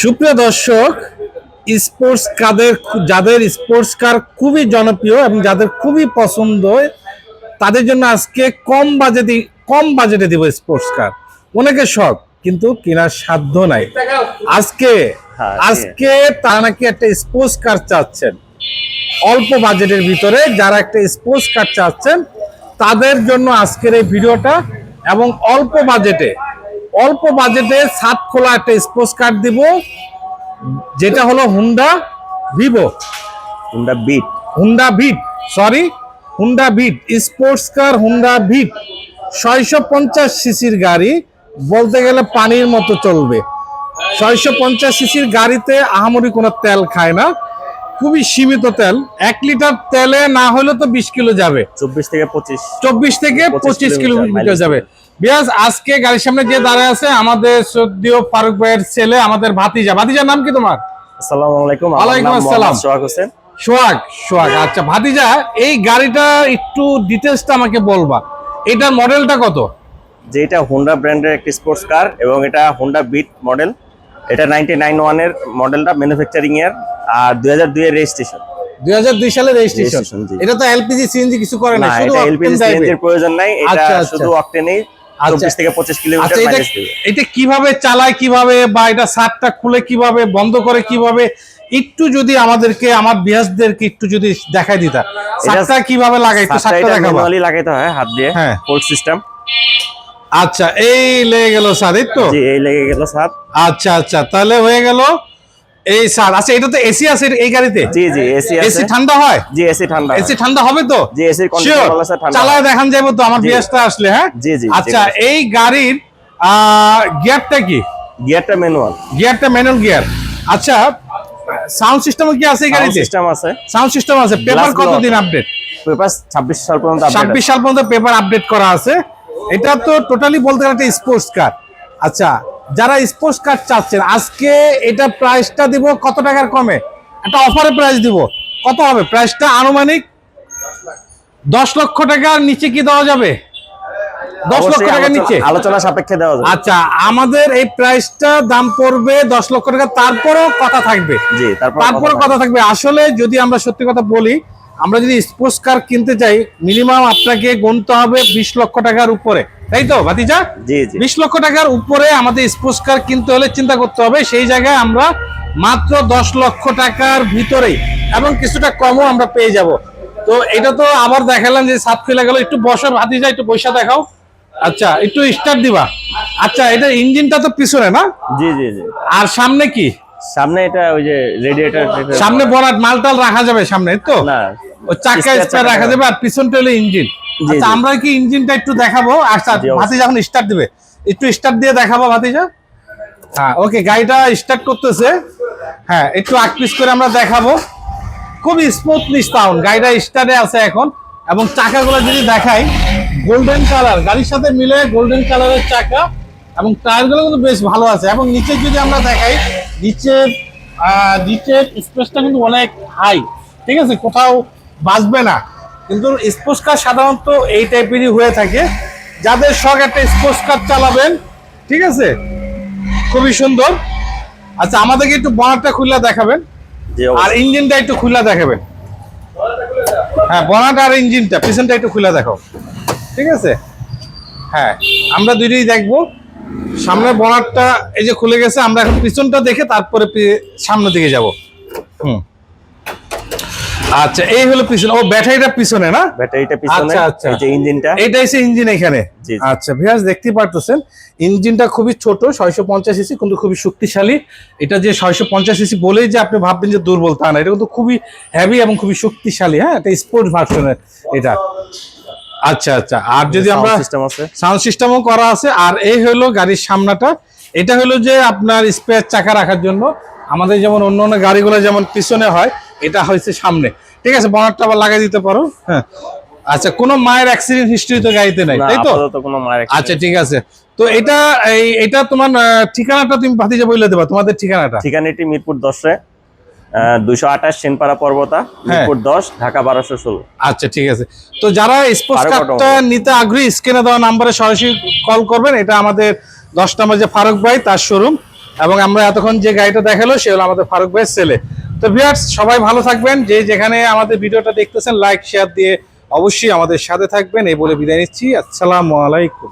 সুপ্রিয় দর্শক স্পোর্টস কাদের যাদের স্পোর্টস কার খুবই জনপ্রিয় এবং যাদের খুবই পছন্দ তাদের জন্য আজকে কম বাজেটে কম বাজেটে দিব স্পোর্টস কার অনেকে শখ কিন্তু কেনার সাধ্য নাই। আজকে হ্যাঁ, আজকে তারা নাকি একটা স্পোর্টস কার চাচ্ছেন। অল্প বাজেটের ভিতরে যারা একটা স্পোর্টস কার চাচ্ছেন তাদের জন্য আজকের এই ভিডিওটা এবং অল্প বাজেটে অল্প বাজেটে ছাদ খোলা একটা স্পোর্টস কার দিব যেটা হলো Honda Vivo Honda Beat Honda Beat sorry Honda Beat sports car Honda Beat ছয়শো পঞ্চাশ সিসির গাড়ি বলতে গেলে পানির মতো চলবে। ছয়শো পঞ্চাশ সিসির গাড়িতে আহামরি কোনো তেল খায় না খুবই সীমিত তেল। এক লিটার তেলে না হলে তো বিশ কিলো যাবে। চব্বিশ থেকে পঁচিশ। চব্বিশ থেকে পঁচিশ কিলোমিটার যাবে। বিয়াস আজকে গাড়ির সামনে যে দাঁড়ায় আছে আমাদের সদ্যীয় ফারুক ভাইয়ের ছেলে আমাদের ভাতিজা। ভাতিজার নাম কি তোমার? আসসালামু আলাইকুম ওয়ালাইকুম আসসালাম। সোহাগ হোসেন। সোহাগ সোহাগ আচ্ছা। ভাতিজা এই গাড়িটা একটু আমাকে বলবা। এটার মডেলটা কত? যে এটা হুন্ডা ব্র্যান্ডের একটি স্পোর্টস কার এবং এটা হুন্ডা বিট মডেল এটা নাইনটি নাইন ওয়ানের মডেলটা ম্যানুফ্যাকচারিং এর আর দুই হাজার দুই এর রেজিস্ট্রেশন এটা তো এলপিজি সিএনজি কিছু করে না শুধু এলপিজি। প্রয়োজন নাই এটা আচ্ছা, আচ্ছা। শুধু অক্টেনেই। চব্বিশ থেকে পঁচিশ কিলোমিটার আচ্ছা এটা কীভাবে চালায় কীভাবে বা এটা সাতটা খুলে কীভাবে বন্ধ করে কীভাবে? একটু যদি আমাদেরকে আমার বিহাসদেরকে একটু যদি দেখাই দিতা। সাতটা কীভাবে লাগাই? একটু দেখাবা? ম্যানুয়ালি লাগাইতে হয় হাত দিয়ে হ্যাঁ। ফোল্ড সিস্টেম আচ্ছা এই লেগে গেল স্যার এই তো? এই লেগে গেল সাত আচ্ছা আচ্ছা তাহলে হয়ে গেল এই স্যার আচ্ছা এটা তো এসি আছে এই গাড়িতে? জি জি এসি এসি ঠান্ডা হয়? জি এসি ঠান্ডা এসি ঠান্ডা হবে তো? জি এসি. কন্ট্রোল আছে ঠান্ডা চালায় দেখান যাব তো আমার। বিয়াসটা আসলে হ্যাঁ? জি, জি, আচ্ছা এই গাড়ির গিয়ারটা কি? গিয়ারটা ম্যানুয়াল গিয়ারটা ম্যানুয়াল গিয়ার। আচ্ছা সাউন্ড সিস্টেম কি আছে এই গাড়িতে? সিস্টেম আছে। সাউন্ড সিস্টেম আছে। পেপার কতদিন আপডেট পেপার ছাব্বিশ সাল পর্যন্ত update ছাব্বিশ সাল পর্যন্ত পেপার আপডেট করা আছে। এটা তো টোটালি বলতে গেলে একটা স্পোর্টস কার আচ্ছা যারা স্পোর্টস কার চাচ্ছেন আজকে এটা প্রাইসটা দিব কত টাকার কমে? একটা অফারে প্রাইস দিব। কত হবে? প্রাইসটা আনুমানিক দশ লক্ষ টাকার নিচে কি দেওয়া যাবে? দশ লক্ষ টাকার নিচে। আলোচনা সাপেক্ষে দেওয়া যাবে। আচ্ছা আমাদের এই প্রাইসটা দাম পড়বে দশ লক্ষ টাকা তারপরেও কথা থাকবে। জি তারপর কথা থাকবে। আসলে যদি আমরা সত্যি কথা বলি আমরা যদি স্পোর্টস কার কিনতে চাই মিনিমাম আপনাকে গুনতে হবে বিশ লক্ষ টাকার উপরে। তাই তো ভাতিজা? জি জি। বিশ লক্ষ টাকার উপরে আমাদের স্পোর্টস কার কিনতে হলে চিন্তা করতে হবে। সেই জায়গায় আমরা মাত্র দশ লক্ষ টাকার ভিতরেই এবং কিছুটা কমও আমরা পেয়ে যাব। তো এটা তো আবার দেখালাম যে সাত ফেলে গেল। একটু বসো ভাতিজা একটু পয়সা দেখাও। আচ্ছা একটু স্টার্ট দিবা। আচ্ছা এটা ইঞ্জিনটা তো পিছনে না? জি জি জি। আর সামনে কি? সামনে এটা ওই যে রেডিয়েটর সামনে বরাট মালটাল রাখা যাবে সামনে তো? না ও চাকা স্পেয়ার রাখা যাবে আর পিছনটা হলো ইঞ্জিন। আচ্ছা আমরা কি ইঞ্জিনটা একটু দেখাবো? আচ্ছা জি, অবশ্যই। ভাতি যখন স্টার্ট দিবে। একটু স্টার্ট দিয়ে দেখাবো ভাতিজা? হ্যাঁ ওকে গাড়িটা স্টার্ট করতেছে। হ্যাঁ একটু আগ পিস করে আমরা দেখাবো। খুব স্মুথলি সাউন্ড গাড়িটা স্টার্টে আছে এখন। এবং চাকাগুলো যদি দেখাই গোল্ডেন কালার গাড়ির সাথে মিলে গোল্ডেন কালারের চাকা। এবং টায়ারগুলো কিন্তু বেশ ভালো আছে। এবং নিচে যদি আমরা দেখাই নিচে আহ, নিচের স্পেসটা কিন্তু অনেক হাই ঠিক আছে? কোথাও বাঁচবে না। কিন্তু স্পোর্টস কার সাধারণত এই টাইপেরই হয়ে থাকে। যাদের শখ একটা স্পোর্টস কার চালাবেন ঠিক আছে? খুবই সুন্দর। আচ্ছা আমাদেরকে একটু বনারটা খুলে দেখাবেন। আর ইঞ্জিনটা একটু খুলে দেখাবেন। হ্যাঁ বনাট আর ইঞ্জিনটা পিছনটা একটু খুলে দেখো ঠিক আছে? হ্যাঁ আমরা দুইটাই দেখব। সামনে বনাটটা এই যে খুলে গেছে আমরা এখন পিছনটা দেখে তারপরে সামনের দিকে যাব। হুম। আচ্ছা এই হলো পিছনে। ও ব্যাটারিটা পিছনে না? ব্যাটারিটা পিছনে আচ্ছা, আচ্ছা। এই যে ইঞ্জিনটা। এইটা এসে ইঞ্জিন এখানে। আচ্ছা ভিয়াস দেখতে পারতেছেন ইঞ্জিনটা খুবই ছোট ছয়শো পঞ্চাশ সিসি কিন্তু খুবই শক্তিশালী। এটা যে ছয়শো পঞ্চাশ সিসি বলেই যে আপনি ভাববেন যে দুর্বল তা না। এটা কিন্তু খুবই হেভি এবং খুবই শক্তিশালী হ্যাঁ? এটা স্পোর্টস ভার্সনের এটা। আচ্ছা আচ্ছা। আর যদি আমরা সিস্টেম আছে। সাউন্ড সিস্টেমও করা আছে আর এই হলো গাড়ির সামনাটা। এটা হলো যে আপনার স্পেয়ার চাকা রাখার জন্য। আমাদের যেমন অন্য অন্য গাড়িগুলো যেমন পিছনে হয় এটা হয়েছে সামনে। ঠিক আছে বনারটা আবার লাগাই দিতে পারো হ্যাঁ। আচ্ছা কোনো মায়ের অ্যাক্সিডেন্ট হিস্ট্রি তো গাড়িতে নাই তাই তো? কোনো মায়ের আচ্ছা ঠিক আছে। তো এটা এই এটা তোমার ঠিকানাটা তুমি ভাতিজা বলে দেবা তোমাদের ঠিকানাটা। ঠিকানাটি মিরপুর দশে আঠাশ সেনপাড়া পর্বতা হ্যাঁ। মিরপুর দশ ঢাকা বারোশো ষোলো। আচ্ছা ঠিক আছে। তো যারা স্পোর্টস ফারুক কার্ডটা নিতে আগ্রহী স্ক্রিনে দেওয়া নাম্বারে সরাসরি কল করবেন। এটা আমাদের দশ নম্বর যে ফারুক ভাই তার শোরুম এবং আমরা এতক্ষণ যে গাড়িটা দেখাল সে হলো আমাদের ফারুক ভাইয়ের ছেলে। তো ভিউয়ার্স, সবাই ভালো থাকবেন। যে যেখানে আমাদের ভিডিওটা দেখতেছেন লাইক শেয়ার দিয়ে অবশ্যই আমাদের সাথে থাকবেন। এই বলে বিদায় নিচ্ছি। আসসালামু আলাইকুম।